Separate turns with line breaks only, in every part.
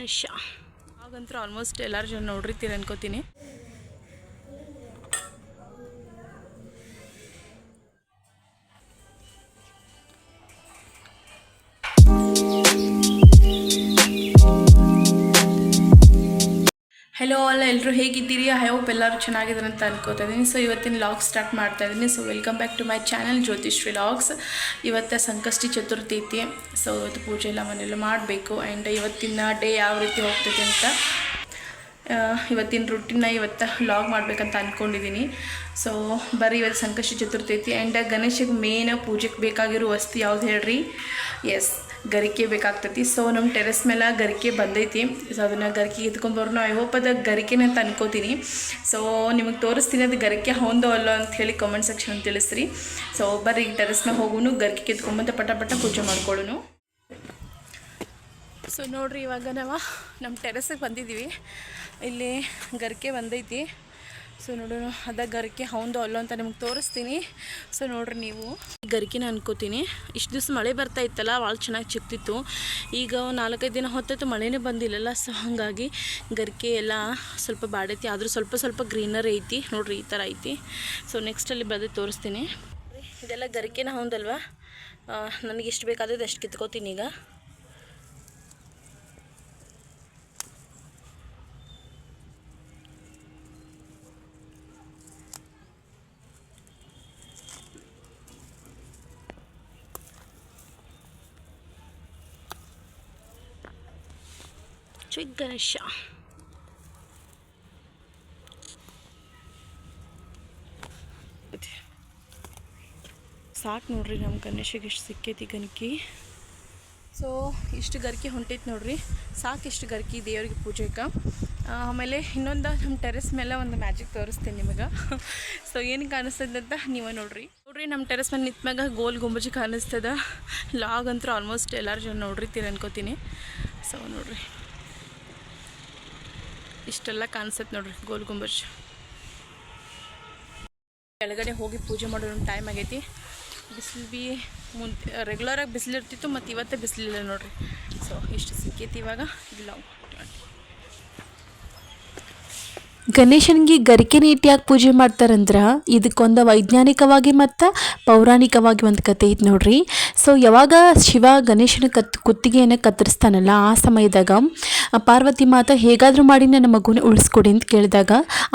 ಚಿಕ್ಕ ಆಗಂತೂ ಆಲ್ಮೋಸ್ಟ್ ಎಲ್ಲರೂ ಜನ ನೋಡಿರ್ತೀರಿ ಅನ್ಕೋತೀನಿ. ಅಲ್ಲ ಎಲ್ಲರೂ ಹೇಗಿದ್ದೀರಿ? ಐ ಹೋಪ್ ಎಲ್ಲರೂ ಚೆನ್ನಾಗಿದ್ದಾರೆ ಅಂತ ಅನ್ಕೋತಾ ಇದ್ದೀನಿ. ಸೊ ಇವತ್ತಿನ ಲಾಗ್ ಸ್ಟಾರ್ಟ್ ಮಾಡ್ತಾ ಇದ್ದೀನಿ. So welcome back to my channel Jyothishri logs ಇವತ್ತು ಸಂಕಷ್ಟಿ ಚತುರ್ಥಿ ಐತಿ. ಸೊ ಇವತ್ತು ಪೂಜೆ ಎಲ್ಲ ಮನೆಯಲ್ಲ ಮಾಡಬೇಕು. ಆ್ಯಂಡ್ ಇವತ್ತಿನ ಡೇ ಯಾವ ರೀತಿ ಹೋಗ್ತೈತೆ ಅಂತ ಇವತ್ತಿನ ರುಟೀನ್ನ ಇವತ್ತು ಲಾಗ್ ಮಾಡಬೇಕಂತ ಅಂದ್ಕೊಂಡಿದ್ದೀನಿ ಸೊ ಬರೀ ಇವತ್ತು ಸಂಕಷ್ಟಿ ಚತುರ್ಥಿ ಐತಿ. ಆ್ಯಂಡ್ ಗಣೇಶಗೆ ಮೇನ್ ಪೂಜೆಗೆ ಬೇಕಾಗಿರೋ ವಸ್ತು ಯಾವ್ದು ಹೇಳ್ರಿ? ಎಸ್ ಗರಿಕೆ ಬೇಕಾಗ್ತೈತಿ. ಸೊ ನಮ್ಮ ಟೆರೆಸ್ ಮೇಲೆ ಗರಿಕೆ ಬಂದೈತಿ. ಸೊ ಅದನ್ನು ಗರಿಕೆ ಎತ್ಕೊಂಡ್ಬರೋ ಐ ಹೋಪ್ ಅದು ಗರಿಕೆನ ಅಂತ ಅನ್ಕೋತೀನಿ ಸೊ ನಿಮಗೆ ತೋರಿಸ್ತೀನಿ ಅದು ಗರಿಕೆ ಹೊಂದೋ ಅಲ್ಲೋ ಅಂತ ಹೇಳಿ ಕಾಮೆಂಟ್ ಸೆಕ್ಷನ್ ತಿಳಿಸ್ರಿ. ಸೊ ಬರ್ರಿ ಟೆರೆಸ್ ಮೇಲೆ ಹೋಗುನು, ಗರಿಕೆ ಎತ್ಕೊಂಬಂತ ಪಟ ಪಟ ಪೂಜೆ ಮಾಡ್ಕೊಳ್ಳೋನು. ಸೊ ನೋಡ್ರಿ ಇವಾಗ ನಾವು ನಮ್ಮ ಟೆರೆಸ್ಗೆ ಬಂದಿದ್ದೀವಿ ಇಲ್ಲಿ ಗರಿಕೆ ಬಂದೈತಿ. ಸೊ ನೋಡೋಣ. ಅದ ಗರಿಕೆ ಹೌದು ಅಲ್ಲೋ ಅಂತ ನಿಮ್ಗೆ ತೋರಿಸ್ತೀನಿ. ಸೊ ನೋಡ್ರಿ ನೀವು. ಗರಿಕೆನ ಅನ್ಕೋತೀನಿ. ಇಷ್ಟು ದಿವಸ ಮಳೆ ಬರ್ತಾ ಇತ್ತಲ್ಲ ಭಾಳ ಚೆನ್ನಾಗಿ ಚಿಕ್ತಿತ್ತು. ಈಗ ನಾಲ್ಕೈದು ದಿನ ಹೊತ್ತಾಯ್ತು, ಮಳೆನೇ ಬಂದಿಲ್ಲಲ್ಲ. ಸೊ ಹಾಗಾಗಿ ಗರಿಕೆ ಎಲ್ಲ ಸ್ವಲ್ಪ ಬಾಡೈತಿ. ಆದರೂ ಸ್ವಲ್ಪ ಸ್ವಲ್ಪ ಗ್ರೀನರ್ ಐತಿ. ನೋಡ್ರಿ, ಈ ಥರ ಐತಿ. ಸೊ ನೆಕ್ಸ್ಟಲ್ಲಿ ಬಂದು ತೋರಿಸ್ತೀನಿ. ಇದೆಲ್ಲ ಗರಿಕೆನ ಹೌದಲ್ವಾ ನನಗೆ ಎಷ್ಟು ಬೇಕಾದದ್ದು ಅಷ್ಟು ಕಿತ್ಕೋತೀನಿ ಈಗ. ಗಣೇಶ ಸಾಕು ನೋಡ್ರಿ ನಮ್ಮ ಗಣೇಶಗೆ ಎಷ್ಟು ಸಿಕ್ಕೈತಿ ಗಣಕಿ. ಸೊ ಇಷ್ಟು ಗರ್ಕಿ ಹೊಂಟೈತಿ ನೋಡ್ರಿ. ಸಾಕು ಇಷ್ಟು ಗರ್ಕಿ ದೇವ್ರಿಗೆ ಪೂಜೆಗೆ ಆಮೇಲೆ ಇನ್ನೊಂದು ನಮ್ಮ ಟೆರೆಸ್ ಮೇಲೆ ಒಂದು ಮ್ಯಾಜಿಕ್ ತೋರಿಸ್ತೀನಿ ನಿಮಗೆ. ಸೊ ಏನು ಕಾಣಿಸ್ತದಂತ ನೀವೇ ನೋಡ್ರಿ. ನೋಡ್ರಿ ನಮ್ಮ ಟೆರೆಸ್ ಮೇಲೆ ನಿಂತ್ಮ್ಯಾಗ ಗೋಲ್ ಗುಂಬಜ್ ಕಾಣಿಸ್ತದ. ಲಾಗ್ ಅಂತೂ ಆಲ್ಮೋಸ್ಟ್ ಎಲ್ಲರೂ ಜನ ನೋಡಿರ್ತೀರಿ ಅನ್ಕೋತೀನಿ ಸೊ ನೋಡ್ರಿ. ಇಷ್ಟೆಲ್ಲ ಕಾಣಿಸುತ್ತೆ ನೋಡ್ರಿ, ಗೋಲ್ ಗುಂಬಜ್. ಕೆಳಗಡೆ ಹೋಗಿ ಪೂಜೆ ಮಾಡೋ ಟೈಮ್ ಆಗೈತಿ. ಬಿಸಿಲು ಬಿ ಮುಂದೆ ರೆಗ್ಯುಲರಾಗಿ ಬಿಸಿಲಿರ್ತಿತ್ತು ಮತ್ತು ಇವತ್ತೇ ಬಿಸಿಲಿಲ್ಲ ನೋಡ್ರಿ. ಸೊ ಇಷ್ಟು ಸಿಕ್ಕೈತಿ ಇವಾಗ ಇಲ್ಲ
ಗಣೇಶನಿಗೆ ಗರಿಕೆ ಇಟ್ಟು ಯಾಕೆ ಪೂಜೆ ಮಾಡ್ತಾರಂದ್ರೆ ಇದಕ್ಕೊಂದು ವೈಜ್ಞಾನಿಕವಾಗಿ ಮತ್ತು ಪೌರಾಣಿಕವಾಗಿ ಒಂದು ಕತೆ ಐತೆ ನೋಡ್ರಿ. ಸೊ ಯಾವಾಗ ಶಿವ ಗಣೇಶನ ಕತ್, ಕುತ್ತಿಗೆಯನ್ನು ಕತ್ತರಿಸ್ತಾನಲ್ಲ, ಆ ಸಮಯದಾಗ ಪಾರ್ವತಿ ಮಾತ ಹೇಗಾದರೂ ಮಾಡಿ ನನ್ನ ಮಗುನ ಉಳಿಸ್ಕೊಡಿ ಅಂತ ಕೇಳಿದಾಗ,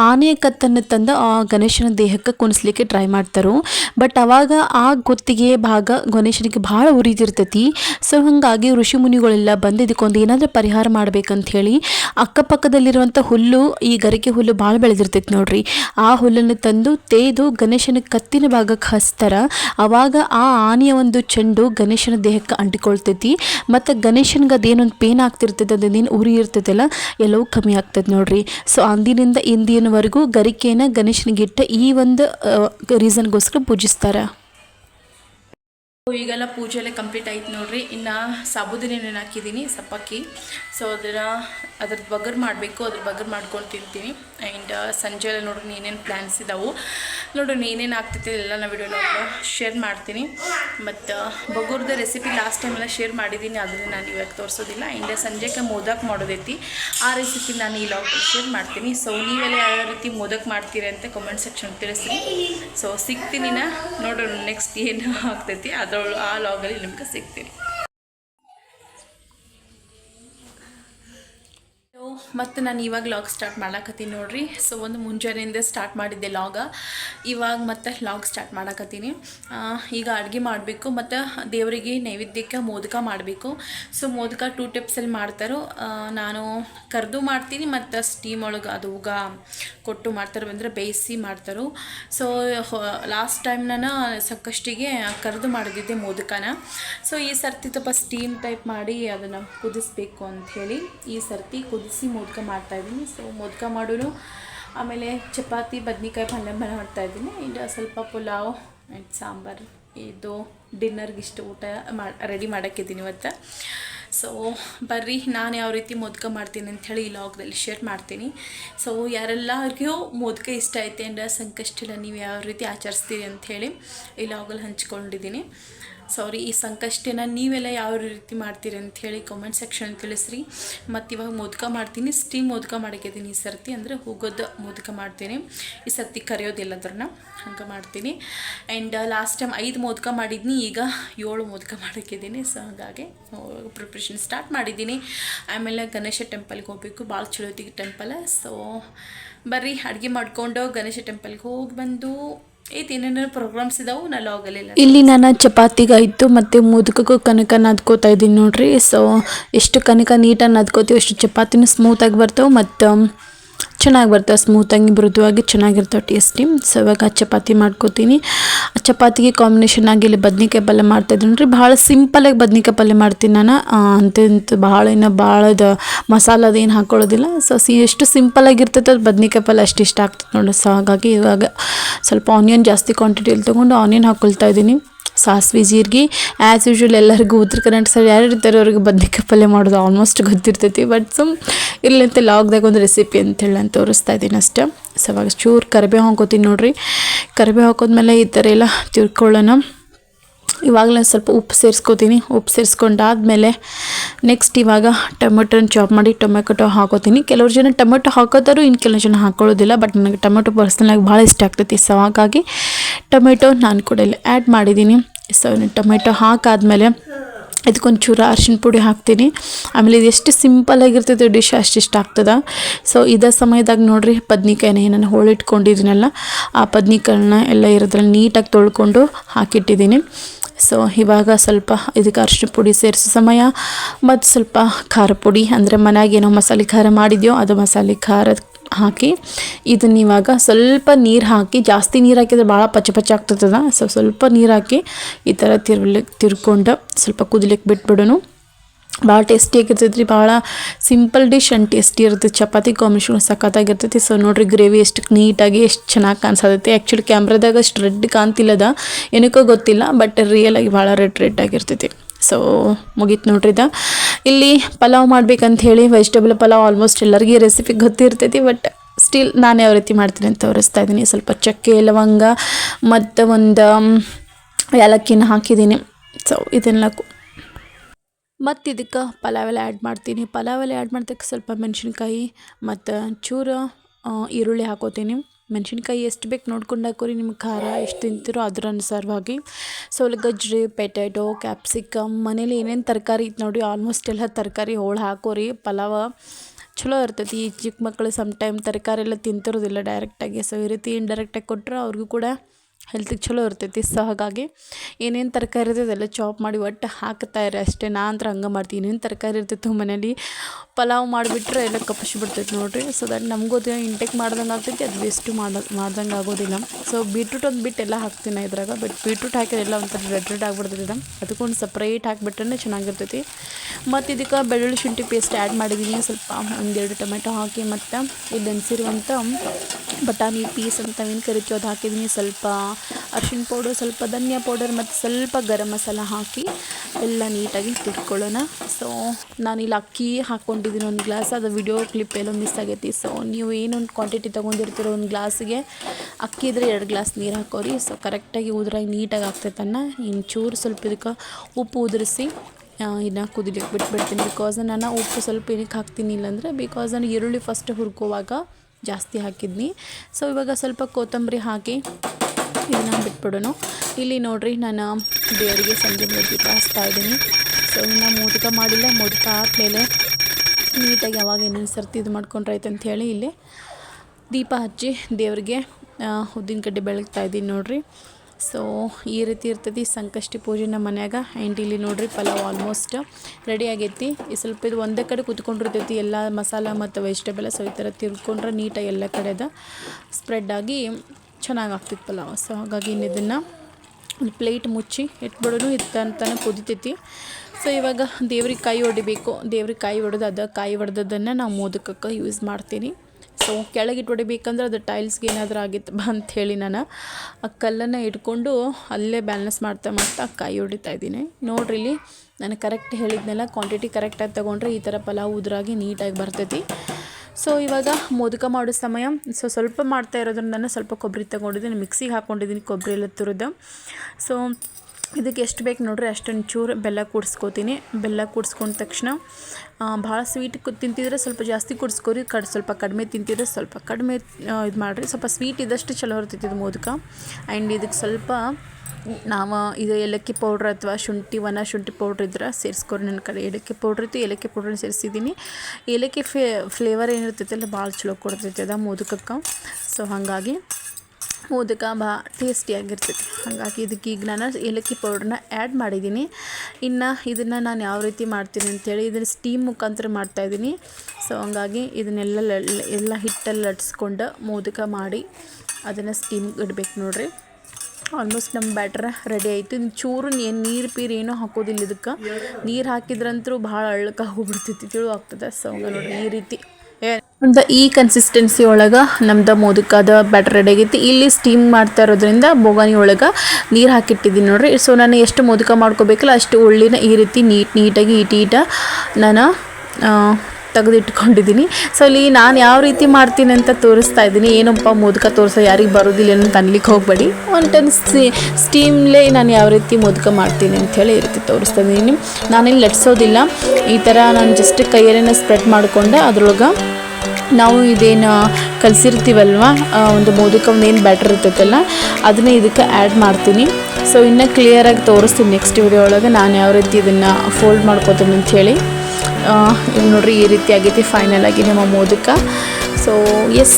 ಆನೆಯ ಕತ್ತನ್ನು ತಂದು ಆ ಗಣೇಶನ ದೇಹಕ್ಕೆ ಕುಣಿಸ್ಲಿಕ್ಕೆ ಟ್ರೈ ಮಾಡ್ತಾರೆ. ಬಟ್ ಅವಾಗ ಆ ಗುತ್ತಿಗೆ ಭಾಗ ಗಣೇಶನಿಗೆ ಭಾಳ ಉರಿದಿರ್ತೈತಿ. ಸೊ ಹಾಗಾಗಿ ಋಷಿ ಮುನಿಗಳೆಲ್ಲ ಬಂದು ಇದಕ್ಕೊಂದು ಏನಾದರೂ ಪರಿಹಾರ ಮಾಡ್ಬೇಕಂತ ಹೇಳಿ ಅಕ್ಕಪಕ್ಕದಲ್ಲಿರುವಂಥ ಹುಲ್ಲು, ಈ ಗರಿಕೆ ಭಾಳ ಬೆಳೆದಿರ್ತೈತಿ ನೋಡ್ರಿ. ಆ ಹುಲ್ಲನ್ನು ತಂದು ತೇದು ಗಣೇಶನ ಕತ್ತಿನ ಭಾಗಕ್ಕೆ ಹಸ್ತಾರ. ಆವಾಗ ಆ ಆನೆಯ ಒಂದು ಚೆಂಡು ಗಣೇಶನ ದೇಹಕ್ಕೆ ಅಂಟಿಕೊಳ್ತೈತಿ. ಮತ್ತು ಗಣೇಶನ್ಗೆ ಅದೇನೊಂದು ಪೇನ್ ಆಗ್ತಿರ್ತೈತೆ ಅದೇನು ಉರಿ ಇರ್ತೈತಲ್ಲ, ಎಲ್ಲವೂ ಕಮ್ಮಿ ಆಗ್ತೈತೆ ನೋಡ್ರಿ. ಸೊ ಅಂದಿನಿಂದ ಇಂದಿನವರೆಗೂ ಗರಿಕೆನ ಗಣೇಶನಿಗಿಟ್ಟ ಈ ಒಂದು ರೀಸನ್ಗೋಸ್ಕರ ಪೂಜಿಸ್ತಾರೆ.
ಈಗೆಲ್ಲ ಪೂಜೆ ಎಲ್ಲ ಕಂಪ್ಲೀಟ್ ಆಯ್ತು ನೋಡ್ರಿ. ಇನ್ನು ಸಾಬುದಿನ ನೆನೆ ಹಾಕಿದ್ದೀನಿ ಸಪ್ಪಕ್ಕಿ. ಸೊ ಅದರ ಅದ್ರದ್ದು ಬಗರ್ ಮಾಡಬೇಕು. ಅದ್ರ ಬಗರ್ ಮಾಡ್ಕೊಂಡು ತಿಂತೀನಿ. ಆ್ಯಂಡ್ ಸಂಜೆ ಎಲ್ಲ ನೋಡ್ರಿ ಏನೇನು ಪ್ಲ್ಯಾನ್ಸ್ ಇದಾವೆ. ನೋಡ್ರಿ ಏನೇನು ಆಗ್ತೈತೆ ಎಲ್ಲ ನಾನು ವಿಡಿಯೋನ ಶೇರ್ ಮಾಡ್ತೀನಿ. ಮತ್ತು ಬಗುರ್ದ ರೆಸಿಪಿ ಲಾಸ್ಟ್ ಟೈಮ್ ಎಲ್ಲ ಶೇರ್ ಮಾಡಿದ್ದೀನಿ ಅದನ್ನು ನಾನು ಇವಾಗ ತೋರಿಸೋದಿಲ್ಲ. ಆ್ಯಂಡ್ ಸಂಜೆಗೆ ಮೋದಕ್ ಮಾಡೋದೈತಿ. ಆ ರೆಸಿಪಿ ನಾನು ಈ ಲಾಗ್ ಶೇರ್ ಮಾಡ್ತೀನಿ. ಸೊ ನೀವೆಲ್ಲ ಯಾವ ರೀತಿ ಮೋದಕ್ ಮಾಡ್ತೀರಿ ಅಂತ ಕಮೆಂಟ್ ಸೆಕ್ಷನ್ ತಿಳಿಸ್ರಿ. ಸೊ ಸಿಗ್ತೀನಿ ನಾ. ನೋಡೋಣ ನೆಕ್ಸ್ಟ್ ಏನು ಆಗ್ತೈತಿ. ಅದ್ರೊಳು ಆ ಲಾಗಲ್ಲಿ ನಿಮ್ಗೆ ಸಿಗ್ತೀನಿ. ಮತ್ತು ನಾನು ಇವಾಗ ಲಾಗ್ ಸ್ಟಾರ್ಟ್ ಮಾಡಾಕತ್ತೀನಿ ನೋಡ್ರಿ. ಸೊ ಒಂದು ಮುಂಜಾನೆಯಿಂದ ಸ್ಟಾರ್ಟ್ ಮಾಡಿದ್ದೆ ಲಾಗ ಇವಾಗ ಮತ್ತೆ ಲಾಗ್ ಸ್ಟಾರ್ಟ್ ಮಾಡಾಕತ್ತೀನಿ. ಈಗ ಅಡುಗೆ ಮಾಡಬೇಕು, ಮತ್ತು ದೇವರಿಗೆ ನೈವೇದ್ಯಕ್ಕೆ ಮೋದಕ ಮಾಡಬೇಕು. ಸೊ ಮೋದಕ ಟೂ ಟಿಪ್ಸಲ್ಲಿ ಮಾಡ್ತಾರೋ ನಾನು ಕರೆದು ಮಾಡ್ತೀನಿ, ಮತ್ತು ಸ್ಟೀಮ್ ಒಳಗೆ ಅದು ಉಗ ಕೊಟ್ಟು ಮಾಡ್ತಾರೆ ಬಂದರೆ ಬೇಯಿಸಿ ಮಾಡ್ತಾರೋ. ಸೊ ಲಾಸ್ಟ್ ಟೈಮ್ ನಾನು ಸಾಕಷ್ಟಿಗೆ ಕರೆದು ಮಾಡಿದ್ದೆ ಮೋದಕನ. ಸೊ ಈ ಸರ್ತಿ ತಪ್ಪ ಸ್ಟೀಮ್ ಟೈಪ್ ಮಾಡಿ ಅದನ್ನು ಕುದಿಸ್ಬೇಕು ಅಂತ ಹೇಳಿ, ಈ ಸರ್ತಿ ಕುದಿಸಿ ಮೋದಕ ಮಾಡ್ತಾಯಿದ್ದೀನಿ ಸೊ ಮೊದಕ ಮಾಡೋನು. ಆಮೇಲೆ ಚಪಾತಿ, ಬದ್ನಿಕಾಯಿ ಪಲ್ಯ ಮಾಡ್ತಾಯಿದ್ದೀನಿ ಇನ್ನು ಸ್ವಲ್ಪ ಪುಲಾವ್ ಆ್ಯಂಡ್ ಸಾಂಬಾರು. ಇದು ಡಿನ್ನರ್ಗೆ ಇಷ್ಟು ಊಟ ಮಾ ರೆಡಿ ಮಾಡೋಕ್ಕಿದ್ದೀನಿ ಇವತ್ತು. ಸೊ ಬರ್ರಿ, ನಾನು ಯಾವ ರೀತಿ ಮೋದಕ ಮಾಡ್ತೀನಿ ಅಂಥೇಳಿ ಈ ಲಾಗ್ದಲ್ಲಿ ಶೇರ್ ಮಾಡ್ತೀನಿ. ಸೊ ಯಾರೆಲ್ಲರಿಗೂ ಮೋದಕ ಇಷ್ಟ ಐತೆ ಅಂದರೆ ಸಂಕಷ್ಟ ಇಲ್ಲ ನೀವು ಯಾವ ರೀತಿ ಆಚರಿಸ್ತೀರಿ ಅಂಥೇಳಿ ಈ ಲಾಗಲ್ಲಿ ಹಂಚ್ಕೊಂಡಿದ್ದೀನಿ. ಸಾರಿ, ಈ ಸಂಕಷ್ಟನ ನೀವೆಲ್ಲ ಯಾವ ರೀತಿ ಮಾಡ್ತೀರಿ ಹೇಳಿ ಕಮೆಂಟ್ ಸೆಕ್ಷನ್ ತಿಳಿಸ್ರಿ. ಮತ್ತು ಇವಾಗ ಮೋದಕ ಮಾಡ್ತೀನಿ. ಸ್ಟೀಮ್ ಮೋದಕ ಮಾಡಕ್ಕಿದ್ದೀನಿ ಈ ಸರ್ತಿ. ಅಂದರೆ ಹೋಗೋದು ಮೋದಕ ಮಾಡ್ತೀನಿ. ಈ ಸರ್ತಿ ಕರೆಯೋದಿಲ್ಲ ಅದ್ರನ್ನ ಹಂಗೆ ಮಾಡ್ತೀನಿ. ಆ್ಯಂಡ್ ಲಾಸ್ಟ್ ಟೈಮ್ ಐದು ಮೋದಕ ಮಾಡಿದ್ನಿ. ಈಗ ಏಳು ಮೋದಕ ಮಾಡಕ್ಕಿದ್ದೀನಿ. ಸೊ ಹಾಗಾಗಿ ಪ್ರಿಪ್ರೇಷನ್ ಸ್ಟಾರ್ಟ್ ಮಾಡಿದ್ದೀನಿ. ಆಮೇಲೆ ಗಣೇಶ ಟೆಂಪಲ್ಗೆ ಹೋಗಬೇಕು. ಭಾಳ ಚಲೋ ಟೆಂಪಲ್ ಸೊ ಬರ್ರಿ, ಅಡುಗೆ ಮಾಡಿಕೊಂಡು ಗಣೇಶ ಟೆಂಪಲ್ಗೆ ಹೋಗಿ ಬಂದು ಪ್ರೋಗ್ರಾಮ್ಸ್
ಇಲ್ಲಿ ನಾನು ಚಪಾತಿಗಾಯಿತು ಮತ್ತು ಮುದುಕಕ್ಕೂ ಕನಕ ನದ್ಕೋತಾ ಇದ್ದೀನಿ ನೋಡ್ರಿ. ಸೊ ಎಷ್ಟು ಕನಕ ನೀಟಾಗಿ ನದ್ಕೋತೀವಿ, ಅಷ್ಟು ಚಪಾತಿನೂ ಸ್ಮೂತಾಗಿ ಬರ್ತವೆ ಮತ್ತು ಚೆನ್ನಾಗಿ ಬರ್ತವೆ ಸ್ಮೂತಾಗಿ ಮೃದುವಾಗಿ ಚೆನ್ನಾಗಿರ್ತವೆ ಟೇಸ್ಟಿ ಸೊ ಇವಾಗ ಚಪಾತಿ ಮಾಡ್ಕೋತೀನಿ. ಚಪಾತಿಗೆ ಕಾಂಬಿನೇಷನ್ ಆಗಿ ಇಲ್ಲಿ ಬದ್ನಿಕಾಯಿ ಪಲ್ಯ ಮಾಡ್ತಾಯಿದ್ದೀನಿ ರೀ ಭಾಳ ಸಿಂಪಲಾಗಿ ಬದ್ನಿಕಾಯಿ ಪಲ್ಯ ಮಾಡ್ತೀನಿ ನಾನು. ಅಂತಂತ ಭಾಳ ಇನ್ನು ಭಾಳದ ಮಸಾಲ ಅದೇನು ಹಾಕ್ಕೊಳ್ಳೋದಿಲ್ಲ ಸೊ ಸಿ, ಎಷ್ಟು ಸಿಂಪಲಾಗಿರ್ತೈತೆ ಅದು ಬದ್ನಿಕಾಯಿ ಪಲ್ಯ ಅಷ್ಟು ಇಷ್ಟ ಆಗ್ತದೆ ನೋಡಿ ಸೊ ಹಾಗಾಗಿ ಇವಾಗ ಸ್ವಲ್ಪ ಆನಿಯನ್ ಜಾಸ್ತಿ ಕ್ವಾಂಟಿಟಿಯಲ್ಲಿ ತೊಗೊಂಡು ಆನಿಯನ್ ಹಾಕ್ಕೊಳ್ತಾ ಇದ್ದೀನಿ. ಸಾಸಿವೆ ಜೀರಿಗೆ. ಆ್ಯಸ್ ಯೂಶ್ವಲ್ ಎಲ್ಲರಿಗೂ ಉತ್ತರ ಕರ್ನಾಟಕ ಸೈಡ್ ಯಾರು ಇರ್ತಾರೆ ಅವ್ರಿಗೆ ಬದ್ನೆಕಾಯಿ ಪಲ್ಯ ಮಾಡೋದು ಆಲ್ಮೋಸ್ಟ್ ಗೊತ್ತಿರ್ತೈತಿ. ಬಟ್ ಸುಮ್ ಇಲ್ಲಂತೆ ಲಾಗ್ದಾಗ ಒಂದು ರೆಸಿಪಿ ಅಂತೇಳಿ ನಾನು ತೋರಿಸ್ತಾ ಇದ್ದೀನಿ ಅಷ್ಟೇ. ಸೊ ಅವಾಗ ಚೂರು ಕರಿಬೇವು ಹಾಕೋತೀನಿ ನೋಡಿರಿ. ಕರಿಬೇವು ಹಾಕೋದ್ಮೇಲೆ ಈ ಥರ ಎಲ್ಲ ತಿರ್ಕೊಳ್ಳೋಣ. ಇವಾಗಲೇ ಸ್ವಲ್ಪ ಉಪ್ಪು ಸೇರಿಸ್ಕೋತೀನಿ. ಉಪ್ಪು ಸೇರಿಸ್ಕೊಂಡಾದ್ಮೇಲೆ ನೆಕ್ಸ್ಟ್ ಇವಾಗ ಟೊಮೆಟೊನ ಚಾಪ್ ಮಾಡಿ ಟೊಮೆಟೊ ಹಾಕೋತೀನಿ. ಕೆಲವ್ರು ಜನ ಟೊಮೆಟೊ ಹಾಕೋತಾರು ಇನ್ನು ಕೆಲವು ಜನ ಹಾಕೊಳ್ಳೋದಿಲ್ಲ. ಬಟ್ ನನಗೆ ಟೊಮೆಟೊ ಪರ್ಸ್ನಲಾಗಿ ಭಾಳ ಇಷ್ಟ ಆಗ್ತೈತಿ. ಸೊ ಹಾಗಾಗಿ ಟೊಮೆಟೊ ನಾನು ಕೂಡ ಇಲ್ಲಿ ಆ್ಯಡ್ ಮಾಡಿದ್ದೀನಿ. ಸೊ ಟೊಮೆಟೊ ಹಾಕಾದ್ಮೇಲೆ ಇದಕ್ಕೊಂಚೂರು ಅರಿಶಿನ ಪುಡಿ ಹಾಕ್ತೀನಿ. ಆಮೇಲೆ ಇದು ಎಷ್ಟು ಸಿಂಪಲಾಗಿರ್ತೈತೆ ಡಿಶ್ ಅಷ್ಟಿಷ್ಟು ಆಗ್ತದೆ. ಸೊ ಇದೇ ಸಮಯದಾಗ ನೋಡಿರಿ ಬದ್ನಿಕಾಯಿನ ನಾನು ಹೋಳಿಟ್ಕೊಂಡಿದ್ದೀನಲ್ಲ ಆ ಬದ್ನಿಕಾಯನ್ನ ಎಲ್ಲ ಇರೋದ್ರಲ್ಲಿ ನೀಟಾಗಿ ತೊಳ್ಕೊಂಡು ಹಾಕಿಟ್ಟಿದ್ದೀನಿ. ಸೊ ಇವಾಗ ಸ್ವಲ್ಪ ಇದಕ್ಕೆ ಅರಿಶಿನ ಪುಡಿ ಸೇರಿಸೋ ಸಮಯ. ಮತ್ತು ಸ್ವಲ್ಪ ಖಾರ ಪುಡಿ, ಅಂದರೆ ಮನೆಯಾಗೇನೋ ಮಸಾಲೆ ಖಾರ ಮಾಡಿದ್ಯೋ, ಅದು ಮಸಾಲೆ ಖಾರ ಹಾಕಿ ಇದನ್ನ ಇವಾಗ ಸ್ವಲ್ಪ ನೀರು ಹಾಕಿ, ಜಾಸ್ತಿ ನೀರು ಹಾಕಿದ್ರೆ ಭಾಳ ಪಚ್ಚ ಪಚ್ಚ ಆಗ್ತದ ಸೊ ಸ್ವಲ್ಪ ನೀರು ಹಾಕಿ ಈ ಥರ ತಿರ್ಲಿಕ್ಕೆ ತಿರ್ಕೊಂಡು ಸ್ವಲ್ಪ ಕುದಿಲಿಕ್ಕೆ ಬಿಟ್ಬಿಡೋನು. ಭಾಳ ಟೇಸ್ಟಿಯಾಗಿರ್ತೈತೆ ರೀ ಭಾಳ ಸಿಂಪಲ್ ಡಿಶ್ ಆ್ಯಂಡ್ ಟೇಸ್ಟಿ ಇರ್ತೈತೆ. ಚಪಾತಿ ಕಾಂಬಿನೇಷನ್ ಸಖತ್ತಾಗಿರ್ತೈತಿ. ಸೊ ನೋಡಿರಿ ಗ್ರೇವಿ ಎಷ್ಟು ನೀಟಾಗಿ ಎಷ್ಟು ಚೆನ್ನಾಗಿ ಕಾಣಿಸತೈತಿ. ಆ್ಯಕ್ಚುಲಿ ಕ್ಯಾಮ್ರಾದಾಗ ಅಷ್ಟು ರೆಡ್ ಕಾಣ್ತಿಲ್ಲದ, ಏನಕ್ಕೋ ಗೊತ್ತಿಲ್ಲ ಬಟ್ ರಿಯಲಾಗಿ ಭಾಳ ರೆಡ್ ರೆಡ್ ಆಗಿರ್ತೈತಿ. ಸೊ ಮುಗೀತು ನೋಡ್ರಿ ಇದು. ಇಲ್ಲಿ ಪಲಾವ್ ಮಾಡ್ಬೇಕಂತ ಹೇಳಿ ವೆಜಿಟೇಬಲ್ ಪಲಾವ್ ಆಲ್ಮೋಸ್ಟ್ ಎಲ್ಲರಿಗೂ ರೆಸಿಪಿ ಗೊತ್ತಿರ್ತೈತಿ ಬಟ್ ಸ್ಟಿಲ್ ನಾನು ಯಾವ ರೀತಿ ಮಾಡ್ತೀನಿ ಅಂತ ತೋರಿಸ್ತಾ ಇದ್ದೀನಿ ಸ್ವಲ್ಪ ಚಕ್ಕೆ, ಲವಂಗ, ಮತ್ತು ಒಂದು ಏಲಕ್ಕಿನ ಹಾಕಿದ್ದೀನಿ ಸೊ ಇದೆಲ್ಲ ಮತ್ತು ಇದಕ್ಕೆ ಪಲಾವೆಲ್ಲ ಆ್ಯಡ್ ಮಾಡ್ತೀನಿ. ಪಲಾವೆಲ್ಲ ಆ್ಯಡ್ ಮಾಡ್ದಕ್ಕೆ ಸ್ವಲ್ಪ ಮೆಣಸಿನ್ಕಾಯಿ, ಮತ್ತು ಚೂರು ಈರುಳ್ಳಿ ಹಾಕೋತೀನಿ. ಮೆಣಸಿನ್ಕಾಯಿ ಎಷ್ಟು ಬೇಕು ನೋಡ್ಕೊಂಡು ಹಾಕೋರಿ ನಿಮ್ಗೆ ಖಾರ ಎಷ್ಟು ತಿಂತೀರೋ ಅದ್ರ ಅನುಸಾರವಾಗಿ. ಸೊ ಅಲ್ಲಿ ಗಜ್ಜರಿ ಪೆಟ್ಯಾಟೊ, ಕ್ಯಾಪ್ಸಿಕಮ್, ಮನೇಲಿ ಏನೇನು ತರಕಾರಿ ಇತ್ತು ನೋಡಿ ಆಲ್ಮೋಸ್ಟ್ ಎಲ್ಲ ತರಕಾರಿ ಹೋಳು ಹಾಕೋರಿ. ಪಲಾವ ಚಲೋ ಇರ್ತೈತಿ. ಈ ಚಿಕ್ಕ ಮಕ್ಕಳು ಸಮ್ ಟೈಮ್ ತರಕಾರಿ ಎಲ್ಲ ತಿಂತಿರೋದಿಲ್ಲ ಡೈರೆಕ್ಟಾಗಿ ಸೊ ಈ ರೀತಿ ಇಂಡೈರೆಕ್ಟಾಗಿ ಕೊಟ್ಟರು ಅವ್ರಿಗೂ ಕೂಡ ಹೆಲ್ತಿಗೆ ಚಲೋ ಇರ್ತೈತಿ, ಸೊ ಹಾಗಾಗಿ ಏನೇನು ತರಕಾರಿ ಇರ್ತೈತೆ ಎಲ್ಲ ಚಾಪ್ ಮಾಡಿ ಒಟ್ಟು ಹಾಕ್ತಾ ಇರಿ ಅಷ್ಟೇ. ನಾ ಅಂದ್ರೆ ಹಂಗೆ ಮಾಡ್ತೀನಿ. ಏನೇನು ತರಕಾರಿ ಇರ್ತೈತೆ ಮನೇಲಿ, ಪಲಾವ್ ಮಾಡಿಬಿಟ್ರೆ ಎಲ್ಲ ಕಪ್ಪಿಸಿ ಬಿಡ್ತೈತೆ ನೋಡಿರಿ. ಸೊ ದಟ್ ನಮಗೂ ಅದು ಇಂಟೆಕ್ ಮಾಡ್ದಂಗೆ ಆಗ್ತೈತಿ, ಅದು ವೇಸ್ಟು ಮಾಡ, ಮಾಡ್ದಂಗೆ ಆಗೋದಿಲ್ಲ. ಸೊ ಬೀಟ್ರೂಟ್ ಒಂದು ಬಿಟ್ಟು ಎಲ್ಲ ಹಾಕ್ತೀನಿ ಇದ್ರಾಗ. ಬಟ್ ಬೀಟ್ರೂಟ್ ಹಾಕಿದ್ರೆ ಎಲ್ಲ ಒಂಥರ ರೆಡ್ ರೆಡ್ ಆಗಿಬಿಡ್ತೈತೆ ಅದಕ್ಕೊಂದು ಸಪ್ರೇಟ್ ಹಾಕಿಬಿಟ್ರೆ ಚೆನ್ನಾಗಿರ್ತೈತಿ. ಮತ್ತು ಇದಕ್ಕೆ ಬೆಳ್ಳುಳ್ಳಿ ಶುಂಠಿ ಪೇಸ್ಟ್ ಆ್ಯಡ್ ಮಾಡಿದ್ದೀನಿ ಸ್ವಲ್ಪ ಒಂದೆರಡು ಟೊಮೆಟೊ ಹಾಕಿ ಮತ್ತು ಇದು ನೆನೆಸಿರುವಂಥ ಬಟಾಣಿ ಪೀಸ್ ಅಂತ ಏನು ಕರಿತೀವಿ ಅದು ಹಾಕಿದ್ದೀನಿ ಸ್ವಲ್ಪ ಅರ್ಶಿಣ ಪೌಡರ್, ಸ್ವಲ್ಪ ಧನಿಯಾ ಪೌಡರ್ ಮತ್ತು ಸ್ವಲ್ಪ ಗರಂ ಮಸಾಲ ಹಾಕಿ ಎಲ್ಲ ನೀಟಾಗಿ ತಿಟ್ಕೊಳ್ಳೋಣ ಸೊ ನಾನಿಲ್ಲಿ ಅಕ್ಕಿ ಹಾಕ್ಕೊಂಡಿದ್ದೀನಿ ಒಂದು ಗ್ಲಾಸ್. ಅದು ವಿಡಿಯೋ ಕ್ಲಿಪ್ ಎಲ್ಲೋ ಮಿಸ್ ಆಗೈತಿ. ಸೊ ನೀವು ಏನೊಂದು ಕ್ವಾಂಟಿಟಿ ತೊಗೊಂಡಿರ್ತೀರೋ ಒಂದು ಗ್ಲಾಸಿಗೆ, ಅಕ್ಕಿ ಇದ್ರೆ ಎರಡು ಗ್ಲಾಸ್ ನೀರು ಹಾಕೋರಿ. ಸೊ ಕರೆಕ್ಟಾಗಿ ಉದ್ರಾಗಿ ನೀಟಾಗಿ ಆಗ್ತೈತನ್ನ ಇನ್ನು ಚೂರು ಸ್ವಲ್ಪ ಇದಕ್ಕೆ ಉಪ್ಪು ಉದುರಿಸಿ ಇದನ್ನ ಕುದಿಲಿಕ್ಕೆ ಬಿಟ್ಬಿಡ್ತೀನಿ. ಬಿಕಾಸ್ ನಾನು ಉಪ್ಪು ಸ್ವಲ್ಪ ಏನಕ್ಕೆ ಹಾಕ್ತೀನಿ ಇಲ್ಲಾಂದರೆ ಬಿಕಾಸ್ ನಾನು ಈರುಳ್ಳಿ ಫಸ್ಟ್ ಹುರ್ಕೋವಾಗ ಜಾಸ್ತಿ ಹಾಕಿದ್ನಿ. ಸೊ ಇವಾಗ ಸ್ವಲ್ಪ ಕೊತ್ತಂಬರಿ ಹಾಕಿ ಇದನ್ನ ಬಿಟ್ಬಿಡೋಣ. ಇಲ್ಲಿ ನೋಡ್ರಿ ನಾನು ದೇವರಿಗೆ ಸಂಜೆ ದೀಪ ಹಚ್ತಾ ಇದ್ದೀನಿ. ಸೊ ಇನ್ನು ಮೋದಕ ಮಾಡಿಲ್ಲ. ಮೋದಕ ಆದಮೇಲೆ ನೀಟಾಗಿ ಯಾವಾಗ ಏನೇನು ಸರ್ತಿ ಇದು ಮಾಡ್ಕೊಂಡ್ರೆ ಆಯ್ತು ಅಂತ ಹೇಳಿ ಇಲ್ಲಿ ದೀಪ ಹಚ್ಚಿ ದೇವರಿಗೆ ಉದ್ದಿನ ಕಡ್ಡಿ ಬೆಳಗ್ತಾ ಇದ್ದೀನಿ ನೋಡ್ರಿ. ಸೊ ಈ ರೀತಿ ಇರ್ತೈತಿ ಸಂಕಷ್ಟಿ ಪೂಜೆ ನಮ್ಮ ಮನ್ಯಾಗ. ಆ್ಯಂಡ್ ಇಲ್ಲಿ ನೋಡ್ರಿ ಪಲಾವ್ ಆಲ್ಮೋಸ್ಟ್ ರೆಡಿ ಆಗೈತಿ. ಈ ಸ್ವಲ್ಪ ಇದು ಒಂದೇ ಕಡೆ ಕುತ್ಕೊಂಡಿರ್ತೈತಿ. ಎಲ್ಲ ಮಸಾಲ ಮತ್ತು ವೆಜಿಟೇಬಲ್ ಸೊ ಈ ಥರ ತಿರ್ಕೊಂಡ್ರೆ ನೀಟಾಗಿ ಎಲ್ಲ ಕಡೆದ ಸ್ಪ್ರೆಡ್ ಆಗಿ ಚೆನ್ನಾಗಿ ಆಗ್ತಿತ್ತು ಪಲಾವ್. ಸೊ ಹಾಗಾಗಿ ಇನ್ನು ಇದನ್ನು ಒಂದು ಪ್ಲೇಟ್ ಮುಚ್ಚಿ ಇಟ್ಬಿಡೋನು ಇತ್ತಂತಾನೆ ಕುದಿತೈತಿ. ಸೊ ಇವಾಗ ದೇವ್ರಿಗೆ ಕಾಯಿ ಹೊಡಿಬೇಕು. ದೇವ್ರಿಗೆ ಕಾಯಿ ಹೊಡೆದು ಅದ ಕಾಯಿ ಹೊಡೆದದನ್ನು ನಾವು ಮೋದಕಕ್ಕೆ ಯೂಸ್ ಮಾಡ್ತೀನಿ. ಸೊ ಕೆಳಗಿಟ್ಟು ಹೊಡಿಬೇಕಂದ್ರೆ ಅದು ಟೈಲ್ಸ್ಗೆ ಏನಾದರೂ ಆಗಿತ್ತು, ಬಾ ಅಂಥೇಳಿ ನಾನು. ಆ ಕಲ್ಲನ್ನು ಇಟ್ಕೊಂಡು ಅಲ್ಲೇ ಬ್ಯಾಲೆನ್ಸ್ ಮಾಡ್ತಾ ಮಾಡ್ತಾ ಕಾಯಿ ಹೊಡಿತಾ ಇದ್ದೀನಿ. ನೋಡ್ರಿ ಇಲ್ಲಿ, ನಾನು ಕರೆಕ್ಟ್ ಹೇಳಿದ್ನೆಲ್ಲ ಕ್ವಾಂಟಿಟಿ ಕರೆಕ್ಟಾಗಿ ತೊಗೊಂಡ್ರೆ ಈ ಥರ ಪಲಾವ್ ಉದ್ರಾಗಿ ನೀಟಾಗಿ ಬರ್ತೈತಿ. ಸೊ ಇವಾಗ ಮೋದಕ ಮಾಡೋ ಸಮಯ. ಸೊ ಸ್ವಲ್ಪ ಮಾಡ್ತಾ ಇರೋದ್ರಿಂದ ನಾನು ಸ್ವಲ್ಪ ಕೊಬ್ಬರಿ ತಗೊಂಡಿದ್ದೀನಿ. ಮಿಕ್ಸಿಗೆ ಹಾಕ್ಕೊಂಡಿದ್ದೀನಿ ಕೊಬ್ಬರಿ ಎಲ್ಲ ತುರಿದು. ಸೊ
ಇದಕ್ಕೆ ಎಷ್ಟು ಬೇಕು ನೋಡ್ರಿ ಅಷ್ಟೊಂದು ಚೂರು ಬೆಲ್ಲ ಕೂಡಿಸ್ಕೋತೀನಿ. ಬೆಲ್ಲ ಕೂಡಿಸ್ಕೊಂಡ ತಕ್ಷಣ ಭಾಳ ಸ್ವೀಟ್ ತಿಂತಿದ್ರೆ ಸ್ವಲ್ಪ ಜಾಸ್ತಿ ಕೂಡಿಸ್ಕೊರಿ, ಕಡ್, ಸ್ವಲ್ಪ ಕಡಿಮೆ ತಿಂತಿದ್ರೆ ಸ್ವಲ್ಪ ಕಡಿಮೆ ಇದು ಮಾಡಿರಿ. ಸ್ವಲ್ಪ ಸ್ವೀಟ್ ಇದ್ದಷ್ಟು ಚಲೋ ಇರ್ತೈತಿ ಇದು ಮೋದಕ. ಆ್ಯಂಡ್ ಇದಕ್ಕೆ ಸ್ವಲ್ಪ ನಾವು ಇದು ಏಲಕ್ಕಿ ಪೌಡ್ರ್ ಅಥವಾ ಶುಂಠಿ, ಒಣ ಶುಂಠಿ ಪೌಡ್ರ್ ಇದ್ರೆ ಸೇರಿಸ್ಕೊರಿ ನನ್ನ ಕಡೆ. ಏಲಕ್ಕಿ ಪೌಡ್ರ್ ಇತ್ತು, ಏಲಕ್ಕಿ ಪೌಡ್ರ್ ಸೇರಿಸಿದ್ದೀನಿ. ಏಲಕ್ಕಿ ಫ್ಲೇವರ್ ಏನಿರ್ತೈತಲ್ಲ ಭಾಳ ಚಲೋ ಕೊಡ್ತೈತೆ ಅದ ಮೋದಕಕ್ಕೆ. ಸೊ ಹಾಗಾಗಿ ಮೋದಕ ಬಾ ಟೇಸ್ಟಿಯಾಗಿರ್ತೈತಿ. ಹಾಗಾಗಿ ಇದಕ್ಕೆ ಈಗ ನಾನು ಏಲಕ್ಕಿ ಪೌಡ್ರನ್ನ ಆ್ಯಡ್ ಮಾಡಿದ್ದೀನಿ. ಇನ್ನು ಇದನ್ನು ನಾನು ಯಾವ ರೀತಿ ಮಾಡ್ತೀನಿ ಅಂತೇಳಿ ಇದನ್ನು ಸ್ಟೀಮ್ ಮುಖಾಂತರ ಮಾಡ್ತಾಯಿದ್ದೀನಿ ಸೊ ಹಂಗಾಗಿ ಇದನ್ನೆಲ್ಲ ಎಲ್ಲ ಹಿಟ್ಟಲ್ಲಿ ಲಟ್ಸ್ಕೊಂಡು ಮೋದಕ ಮಾಡಿ ಅದನ್ನು ಸ್ಟೀಮ್ ಇಡಬೇಕು ನೋಡ್ರಿ. ಆಲ್ಮೋಸ್ಟ್ ನಮ್ಮ ಬ್ಯಾಟ್ರ ರೆಡಿ ಆಯಿತು. ಇನ್ನು ಚೂರು ಏನು ನೀರು ಪೀರು ಏನೂ ಹಾಕೋದಿಲ್ಲ ಇದಕ್ಕೆ. ನೀರು ಹಾಕಿದ್ರಂತೂ ಭಾಳ ಅಳ್ಳಕ್ಕೆ ಹೋಗ್ಬಿಡ್ತೈತಿ. ತಿಳು ಆಗ್ತದೆ ಸೊ ಹಂಗೆ ನೋಡ್ರಿ ಈ ರೀತಿ ಒಂದು ಈ ಕನ್ಸಿಸ್ಟೆನ್ಸಿ ಒಳಗೆ ನಮ್ದು ಮೋದಕದ ಬ್ಯಾಟರ್ ರೆಡಿ ಆಗೈತಿ. ಇಲ್ಲಿ ಸ್ಟೀಮ್ ಮಾಡ್ತಾ ಇರೋದ್ರಿಂದ ಬೋಗಾನಿ ಒಳಗೆ ನೀರು ಹಾಕಿಟ್ಟಿದ್ದೀನಿ ನೋಡ್ರಿ. ಸೊ ನಾನು ಎಷ್ಟು ಮೋದಕ ಮಾಡ್ಕೋಬೇಕಲ್ಲ ಅಷ್ಟು ಉಳ್ಳಿನ ಈ ರೀತಿ ನೀಟ್, ನೀಟಾಗಿ ಈಟ ನಾನು ತೆಗೆದಿಟ್ಕೊಂಡಿದ್ದೀನಿ ಸೊ ಇಲ್ಲಿ ನಾನು ಯಾವ ರೀತಿ ಮಾಡ್ತೀನಿ ಅಂತ ತೋರಿಸ್ತಾ ಇದ್ದೀನಿ. ಏನಪ್ಪ ಮೋದಕ ತೋರಿಸೋ ಯಾರಿಗೆ ಬರೋದಿಲ್ಲ ಅಂತ ಅನ್ಲಿಕ್ಕೆ ಹೋಗಬೇಡಿ. ಒನ್ ಟೈಮ್ ಸ್ಟೀಮ್ಲೆ ನಾನು ಯಾವ ರೀತಿ ಮೋದಕ ಮಾಡ್ತೀನಿ ಅಂಥೇಳಿ ಈ ರೀತಿ ತೋರಿಸ್ತಾ ಇದ್ದೀನಿ. ನಾನಿಲ್ಲಿ ಲಟ್ಸೋದಿಲ್ಲ. ಈ ಥರ ನಾನು ಜಸ್ಟ್ ಕೈಯಲ್ಲೇ ಸ್ಪ್ರೆಡ್ ಮಾಡಿಕೊಂಡೆ ಅದ್ರೊಳಗೆ ನಾವು ಇದೇನು ಕಲಿಸಿರ್ತೀವಲ್ವ? ಒಂದು ಮೋದಕ ಒಂದೇನು ಬ್ಯಾಟರ್ ಇರ್ತೈತಲ್ಲ, ಅದನ್ನ ಇದಕ್ಕೆ ಆ್ಯಡ್ ಮಾಡ್ತೀನಿ. ಸೊ ಇನ್ನೂ ಕ್ಲಿಯರಾಗಿ ತೋರಿಸ್ತೀನಿ ನೆಕ್ಸ್ಟ್ ವಿಡಿಯೋ ಒಳಗೆ. ನಾನು ಯಾವ ರೀತಿ ಇದನ್ನು ಫೋಲ್ಡ್ ಮಾಡ್ಕೋತೀನಿ ಅಂಥೇಳಿ ಇವು ನೋಡ್ರಿ ಈ ರೀತಿ ಆಗೈತಿ ಫೈನಲ್ ಆಗಿ ನಮ್ಮ ಮೋದಕ. ಸೊ ಎಸ್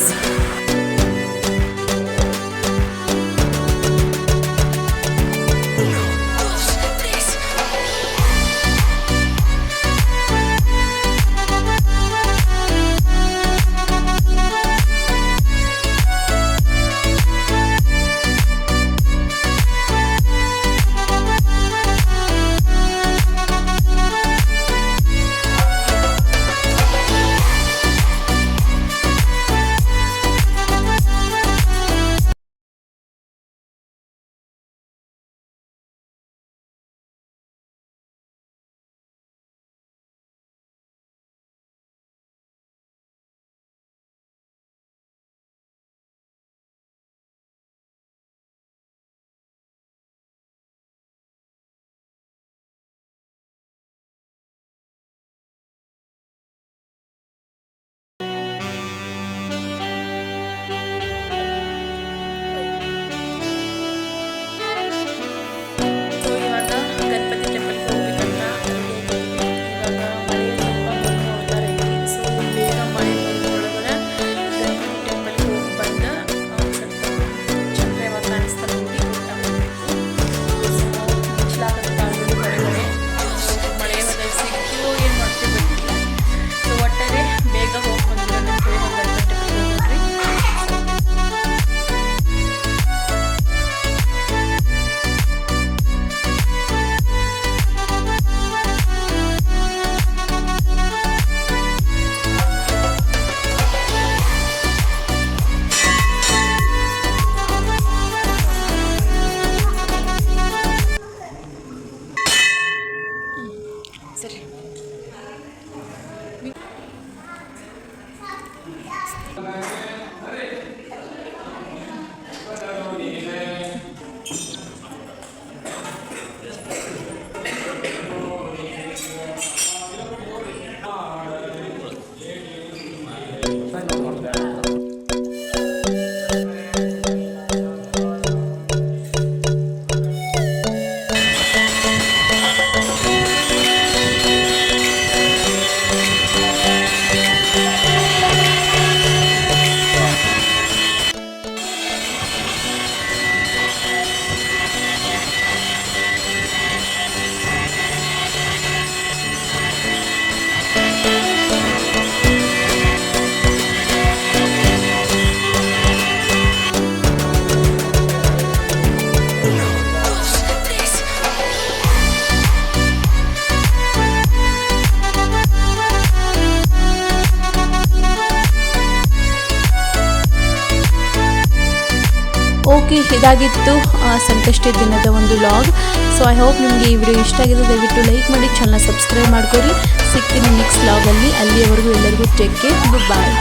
ಸರಿ. ಓಕೆ ಇದಾಗಿತ್ತು ಸಂಕಷ್ಟ ದಿನದ ಒಂದು ಲಾಗ್ ಸೊ ಐ ಹೋಪ್ ನಿಮಗೆ ಈ ವಿಡಿಯೋ ಇಷ್ಟ ಆಗಿದೆ. ದಯವಿಟ್ಟು ಲೈಕ್ ಮಾಡಿ ಚಾನಲ್ ಸಬ್ಸ್ಕ್ರೈಬ್ ಮಾಡ್ಕೊಳ್ಳಿ. ಸಿಗ್ತೀನಿ ನೆಕ್ಸ್ಟ್ ಲಾಗಲ್ಲಿ ಅಲ್ಲಿಯವರೆಗೂ ಎಲ್ಲರಿಗೂ ಟೇಕ್ ಕೇರ್ ಗುಡ್ ಬಾಯ್